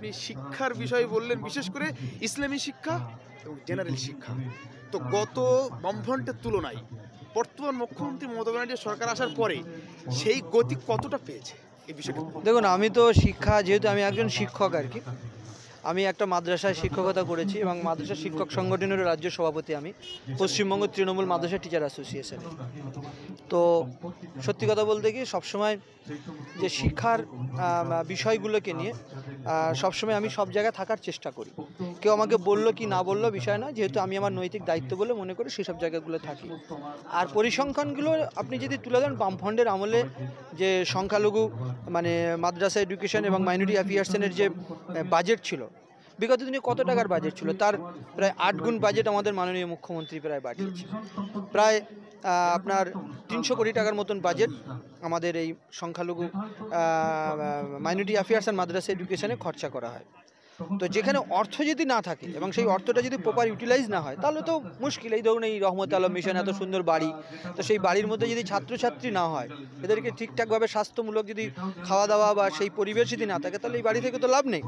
আপনি শিক্ষার বিষয়ে বললেন, বিশেষ করে ইসলামী শিক্ষা এবং জেনারেল শিক্ষা। তো গত বামফ্রন্টের তুলনায় বর্তমান মুখ্যমন্ত্রী মমতা ব্যানার্জির সরকার আসার পরে সেই গতি কতটা পেয়েছে এই বিষয়টা? দেখুন, আমি তো শিক্ষা, যেহেতু আমি একজন শিক্ষক আর কি, আমি একটা মাদ্রাসায় শিক্ষকতা করেছি এবং মাদ্রাসা শিক্ষক সংগঠনেরও রাজ্য সভাপতি আমি, পশ্চিমবঙ্গ তৃণমূল মাদ্রাসা টিচার অ্যাসোসিয়েশন তো সত্যি কথা বলতে কি, সবসময় যে শিক্ষার বিষয়গুলোকে নিয়ে সবসময় আমি সব জায়গায় থাকার চেষ্টা করি। কেউ আমাকে বলল কি না বলল বিষয় না যেহেতু আমি আমার নৈতিক দায়িত্ব বলে মনে করি সেসব জায়গাগুলো থাকি। আর পরিসংখ্যানগুলো আপনি যদি তুলে দেন বামফ্রন্টের আমলে যে সংখ্যালঘু মানে মাদ্রাসা এডুকেশন এবং মাইনরিটি অ্যাফেয়ার্সের যে বাজেট ছিল বিগত দিনে কত টাকার বাজেট ছিল? তার প্রায় আট গুণ বাজেট আমাদের মাননীয় মুখ্যমন্ত্রী প্রায় বাড়িয়েছে প্রায় আপনার তিনশো কোটি টাকার মতন বাজেট আমাদের এই সংখ্যালঘু মাইনরিটি অ্যাফেয়ার্স অ্যান্ড মাদ্রাসা এডুকেশনে খরচা করা হয়। তো যেখানে অর্থ যদি না থাকে এবং সেই অর্থটা যদি প্রপার ইউটিলাইজ না হয় তাহলে তো মুশকিল। এই ধরুন এই রহমত আলম মিশন এত সুন্দর বাড়ি। তো সেই বাড়ির মধ্যে যদি ছাত্রছাত্রী না হয় এদেরকে ঠিকঠাকভাবে স্বাস্থ্যমূলক যদি খাওয়া দাওয়া বা সেই পরিবেশ যদি না থাকে তাহলে এই বাড়ি থেকে তো লাভ নেই।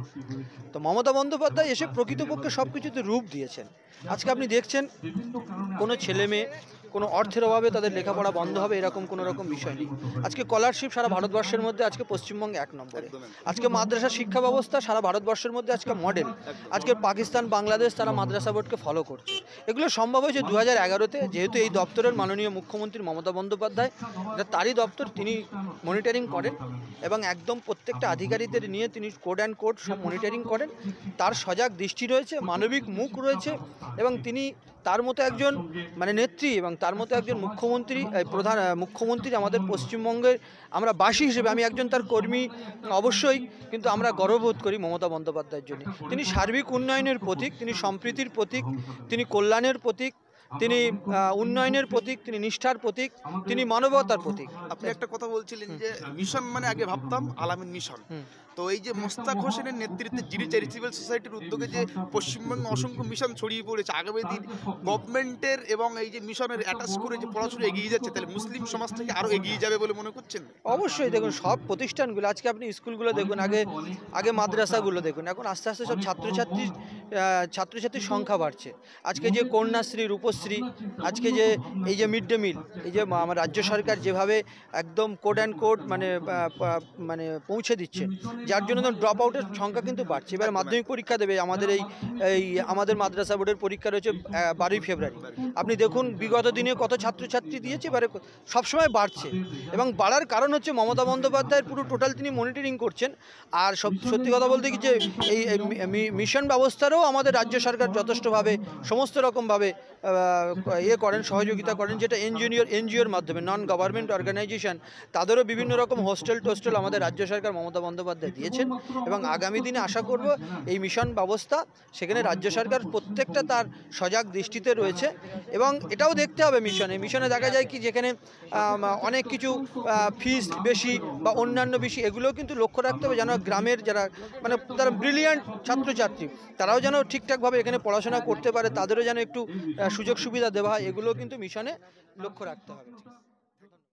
তো মমতা বন্দ্যোপাধ্যায় এসে প্রকৃতপক্ষে সব কিছুতে রূপ দিয়েছেন। আজকে আপনি দেখছেন কোনো ছেলে মেয়ে কোনো অর্থের অভাবে তাদের লেখাপড়া বন্ধ হবে এরকম কোনো রকম বিষয় নেই। আজকে স্কলারশিপ সারা ভারতবর্ষের মধ্যে, আজকে পশ্চিমবঙ্গে এক নম্বরে। আজকে মাদ্রাসা শিক্ষা ব্যবস্থা সারা ভারতবর্ষের মধ্যে আজকে মডেল আজকে পাকিস্তান, বাংলাদেশ তারা মাদ্রাসা বোর্ডকে ফলো করছে। এগুলো সম্ভব হয়েছে দু হাজার এগারোতে, যেহেতু এই দপ্তরের মাননীয় মুখ্যমন্ত্রী মমতা বন্দ্যোপাধ্যায় তারই দপ্তর তিনি মনিটরিং করেন এবং একদম প্রত্যেকটা আধিকারিকদের নিয়ে তিনি কোড অ্যান্ড কোড সব মনিটরিং করেন। তার সজাগ দৃষ্টি রয়েছে, মানবিক মুখ রয়েছে এবং তিনি তার মতো একজন মানে নেত্রী এবং তার মতো একজন মুখ্যমন্ত্রী এই প্রধান মুখ্যমন্ত্রী আমাদের পশ্চিমবঙ্গের আমরা বাসী হিসেবে আমি একজন তার কর্মী অবশ্যই কিন্তু আমরা গর্ববোধ করি মমতা বন্দ্যোপাধ্যায়ের জন্য। তিনি সার্বিক উন্নয়নের প্রতীক তিনি সম্প্রীতির প্রতীক তিনি কল্যাণের প্রতীক তিনি উন্নয়নের প্রতীক তিনি নিষ্ঠার প্রতীক তিনি মানবতার প্রতীক। আপনি একটা কথা বলছিলেন যে মিশন মানে আগে ভাবতাম আলামিন মিশন। তো এই যে মোস্তাক হোসেনের নেতৃত্বে জিরি চ্যারিটেবল সোসাইটির উদ্যোগে যে পশ্চিমবঙ্গে অসংখ্য মিশন ছড়িয়ে পড়েছে আগামী দিন গভর্নমেন্টের এবং এই যে মিশনের অ্যাটাচ করে যে পড়াশোনা এগিয়ে যাচ্ছে তাহলে মুসলিম সমাজ থেকে আরও এগিয়ে যাবে বলে মনে করছেন? অবশ্যই দেখুন সব প্রতিষ্ঠানগুলো আজকে আপনি স্কুলগুলো দেখুন আগে আগে মাদ্রাসাগুলো দেখুন এখন আস্তে আস্তে সব ছাত্রছাত্রী আহ, ছাত্রছাত্রীর সংখ্যা বাড়ছে। আজকে যে কন্যাশ্রী রূপশ্রী আজকে যে এই যে মিড ডে মিল এই যে আমার রাজ্য সরকার যেভাবে একদম কোড অ্যান্ড কোড মানে মানে পৌঁছে দিচ্ছে যার জন্য ড্রপ আউটের সংখ্যা কিন্তু বাড়ছে। এবার মাধ্যমিক পরীক্ষা দেবে আমাদের এই এই আমাদের মাদ্রাসা বোর্ডের পরীক্ষা রয়েছে বারোই ফেব্রুয়ারি। আপনি দেখুন বিগত দিনে কত ছাত্রছাত্রী দিয়েছে এবারে সবসময় বাড়ছে। এবং বাড়ার কারণ হচ্ছে মমতা বন্দ্যোপাধ্যায়ের পুরো টোটাল তিনি মনিটরিং করছেন। আর সব সত্যি কথা বলতে কি যে এই মিশন ব্যবস্থারও আমাদের রাজ্য সরকার যথেষ্টভাবে সমস্ত রকমভাবে ইয়ে করেন সহযোগিতা করেন যেটা এনজিওর এনজিওর মাধ্যমে নন গভর্নমেন্ট অর্গানাইজেশন তাদেরও বিভিন্ন রকম হোস্টেল টোস্টেল আমাদের রাজ্য সরকার মমতা বন্দ্যোপাধ্যায় দিয়েছেন এবং আগামী দিনে আশা করব এই মিশন ব্যবস্থা সেখানে রাজ্য সরকার প্রত্যেকটা তার সজাগ দৃষ্টিতে রয়েছে এবং এটাও দেখতে হবে মিশনে মিশনে দেখা যায় কি যেখানে অনেক কিছু ফিস বেশি বা অন্যান্য বেশি এগুলোও কিন্তু লক্ষ্য রাখতে হবে যেন গ্রামের যারা মানে তারা ব্রিলিয়ান্ট ছাত্রছাত্রী তারাও যেন ঠিকঠাকভাবে এখানে পড়াশোনা করতে পারে তাদেরও যেন একটু আহ, সুযোগ সুবিধা দেওয়া হয় এগুলোও কিন্তু মিশনে লক্ষ্য রাখতে হবে।